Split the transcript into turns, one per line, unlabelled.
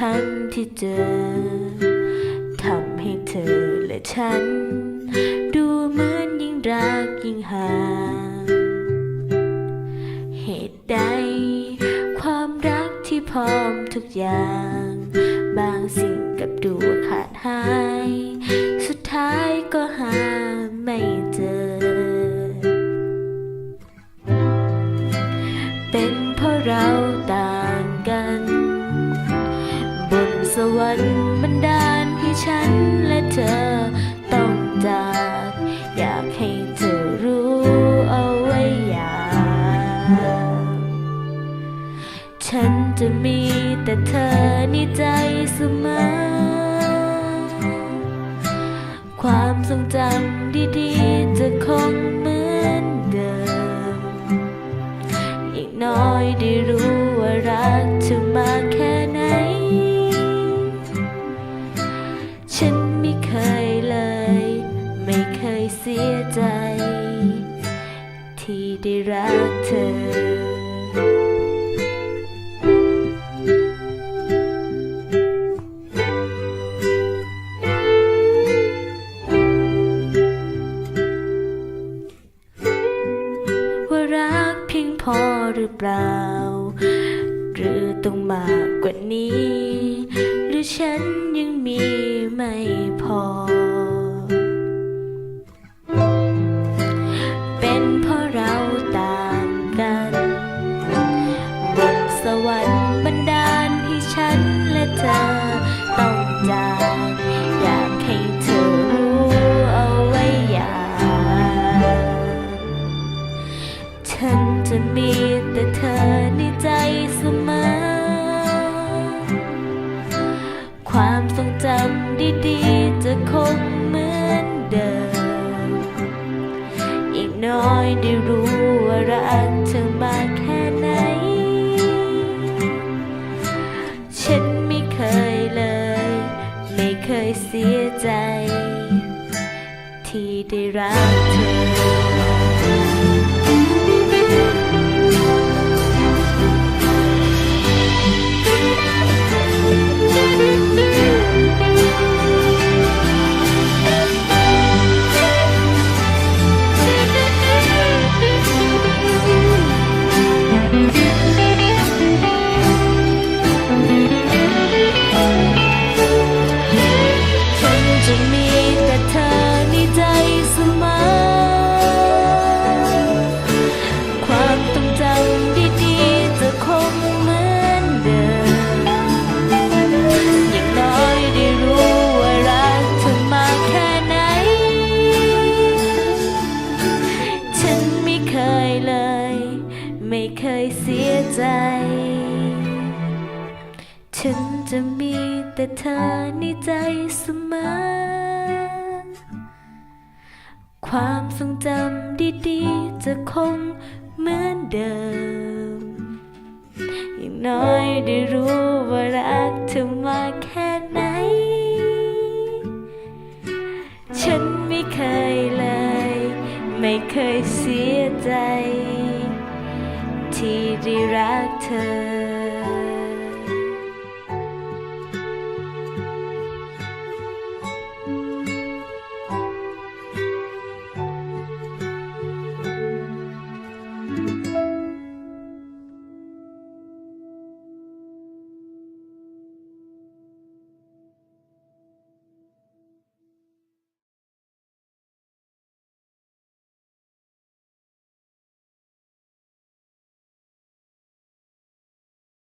เป็นร้อยเป็นพันที่เจอทำให้เธอและฉัน ดูเหมือนยิ่งรักยิ่งห่าง เหตุใด ความรักที่พร้อมทุกอย่าง บางสิ่งกับดูขาดหาย สุดท้ายก็หาไม่เจอ เป็นเพราะเราต่าง วรรค์บันดาลให้ฉันและเธอต้องจากอยากให้เธอรู้เอาไว้อย่างฉันจะมีแต่เธอในใจเสมอ ความทรงจำดีๆจะคงเหมือนเดิมอย่างน้อยได้รู้ ที่ได้รักเธอว่ารักเพียงพอหรือเปล่า หรือต้องมากกว่านี้ หรือฉันยังมีไม่พอ วรรค์บันดาลให้ฉันและเธอต้องจากอยากให้เธอรู้เอาไว้อย่างฉันจะมีแต่เธอในใจเสมอ ความทรงจำดีๆจะคงเหมือนเดิม อีกน้อยได้รู้ เคยเสียใจ ที่ได้รักเธอ ฉันจะมีแต่เธอในใจเสมอ ความทรงจำดีๆ จะคงเหมือนเดิม อย่างน้อยได้รู้ว่ารักเธอมาแค่ไหน ฉันไม่เคยเลย ไม่เคยเสียใจ ที่ได้รักเธอ